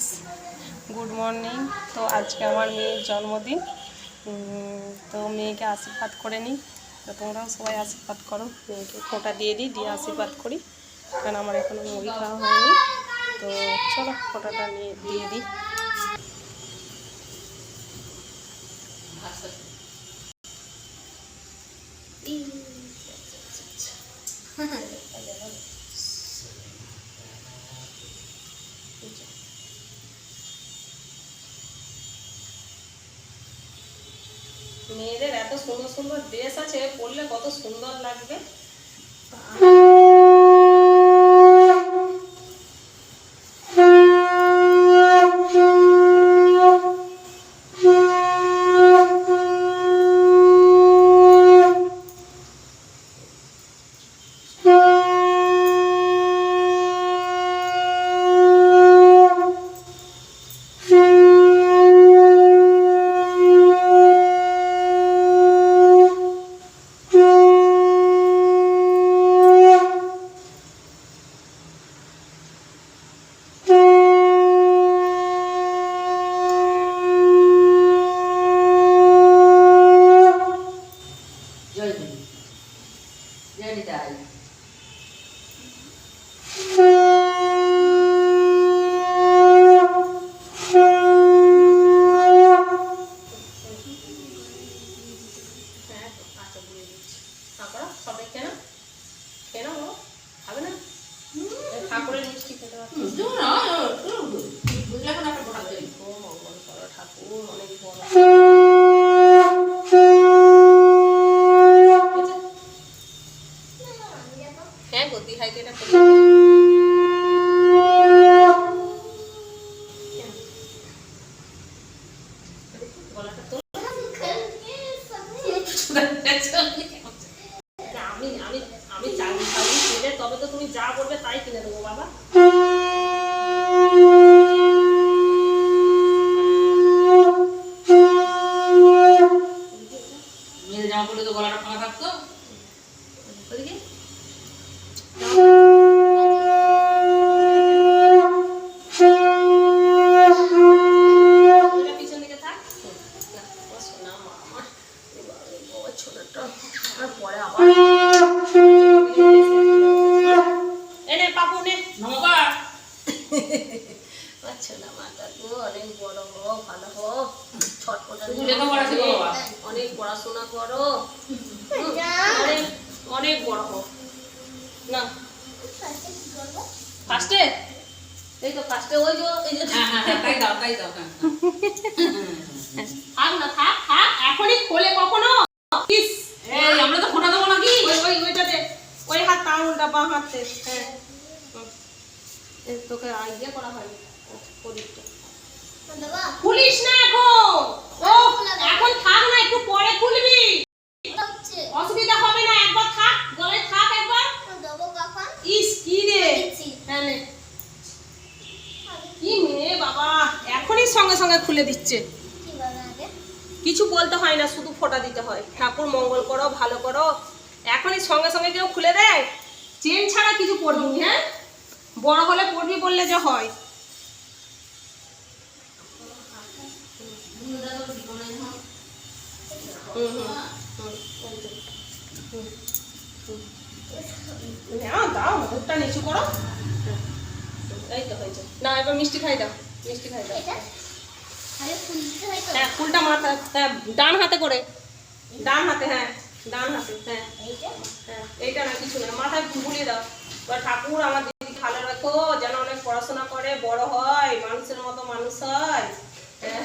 Friends, good morning. তো আজকে আমার মেয়ের জন্মদিন। তো মেয়েকে আশীর্বাদ করে নিই। তো তোমরাও সবাই আশীর্বাদ করো। মেয়েকে ফোঁটা দিয়ে দিই, দিয়ে আশীর্বাদ করি। কারণ আমার এখনও মুড়ি খাওয়া হয়নি। তো চলো ফোঁটাটা নিয়ে, দিয়ে দিই। মেয়েদের এত সুন্দর সুন্দর ড্রেস আছে পড়লে কত সুন্দর লাগবে জয় দেবী জয় নিতাই হ্যাঁ তো আচ্ছা বুঝে দিচ্ছি তারপর সবাই কেন কেন ও খাবে না এই ঠাকুরের মিষ্টি খেতে পারছি বুঝলে এখন একটা ফোটা দেবে ও মঙ্গল করো ঠাকুর অনেক বড় আমি আমি আমি চাকরি পেলে তবে তো তুমি যা বলবে তাই কিনে দেবো বাবা। জামা পরলে তো গলাটা ফাঁকা থাকতো। ওদিকে। ওইটা পিছন দিকে থাক না, ও সোনা মা আমার এ বাবা, এ বাবা, ছোটটা আর পরে আবার এনে পাপু নে নমস্কার আচ্ছা না মাটা গো অনেক বড় হো ভালো হো ছটপটা তুমি লেখাপড়া শেখো বাবা। অনেক পড়াশোনা করো। অনেক অনেক বড় হো না। ফার্স্টে এই তো ফার্স্টে ওই যে এই যে। হ্যাঁ হ্যাঁ হ্যাঁ, তাই দাও তাই দাও হ্যাঁ। থাক না থাক থাক এখনই খোলে কখনো। ইস এই আমরা তো ফোটা দেবো নাকি? ওই ওই ওইটাতে ওই হাত তা উল্টা বাঁ হাতে। হ্যাঁ। তোকে আইডিয়া করা প্রদীপটা। খুলিস না এখন। ও এখন থাক না একটু পরে খুলবি। অসুবিধা হবে না একবার থাক গলায় থাক একবার। ইস কি রে? হ্যাঁ কি মেয়ে বাবা এখনই সঙ্গে সঙ্গে খুলে দিচ্ছে। কিছু বলতে হয় না শুধু ফোঁটা দিতে হয়। ঠাকুর মঙ্গল করো ভালো করো। এখনই সঙ্গে সঙ্গে কেউ খুলে দেয়? চেন ছাড়া কিছু পড়বি হ্যাঁ? বড় হলে পড়বি বললে যে হয়। হুম, হুম। দাও মুখটা নিচু করো। হ্যাঁ, এই তো হয়েছে। না এবার মিষ্টি খাই দাও মিষ্টি খাই দাও। হ্যাঁ ফুলটা মাথা হ্যাঁ ডান হাতে করে। ডান হাতে হ্যাঁ ডান হাতে হ্যাঁ। হ্যাঁ এইটা না কিছু না মাথায় বুলিয়ে দাও। এবার ঠাকুর আমার দিদি ভালো রাখো যেন অনেক পড়াশোনা করে বড় হয় মানুষের মতো মানুষ হয়। হ্যাঁ,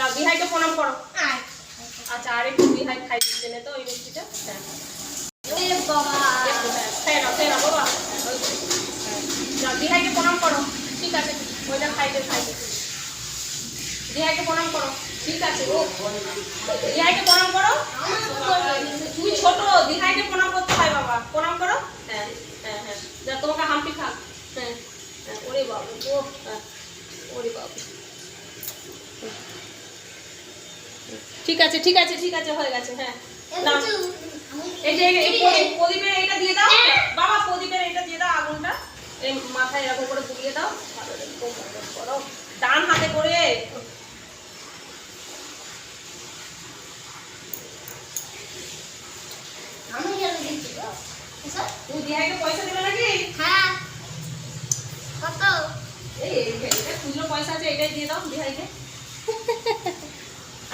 যাও দিহাইকে প্রণাম করো। আচ্ছা আর একটু দিহাই খাই দিচ্ছে না তো ওই মিষ্টিটা হ্যাঁ। একটু হ্যাঁ। হ্যাঁ। দিহাইকে প্রণাম করো। ঠিক আছে ওইটা খাই সাইডে সাইডে দিহাইকে প্রণাম করো। ঠিক আছে। ও দিহাইকে প্রণাম করো। তুমি ছোট দিহাইকে প্রণাম করতে হয় বাবা। প্রণাম করো। হ্যাঁ হ্যাঁ হ্যাঁ। যা তোমাকে হাম্পি খাক। হ্যাঁ হ্যাঁ ওরে বাবু ও হ্যাঁ ওরে বাবু ঠিক আছে ঠিক আছে ঠিক আছে হয়ে গেছে হ্যাঁ। এই যে এই প্রদীপের এটা দিয়ে দাও। বাবা প্রদীপের এটা দিয়ে দাও আগুনটা। এই মাথায় এরকম করে বুলিয়ে দাও। করে করো ডান হাতে করে। তুমি দিহাইকে পয়সা দেবে নাকি? এই এই খুচরো পয়সা আছে এটাই দিয়ে দাও দিহাইকে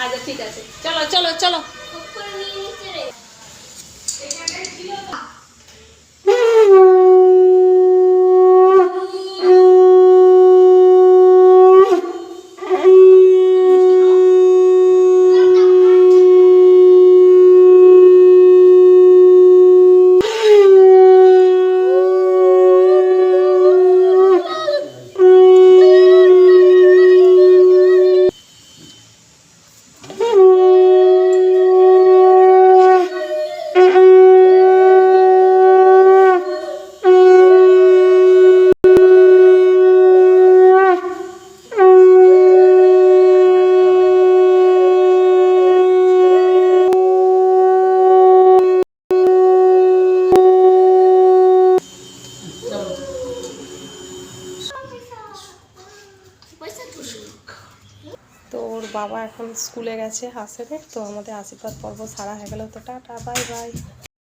আচ্ছা ঠিক আছে। চলো চলো চলো। বাবা এখন স্কুলে গেছে আসবে তো আমাদের আশীর্বাদ পর্ব সারা হয়ে গেল। তো টাটা বাই বাই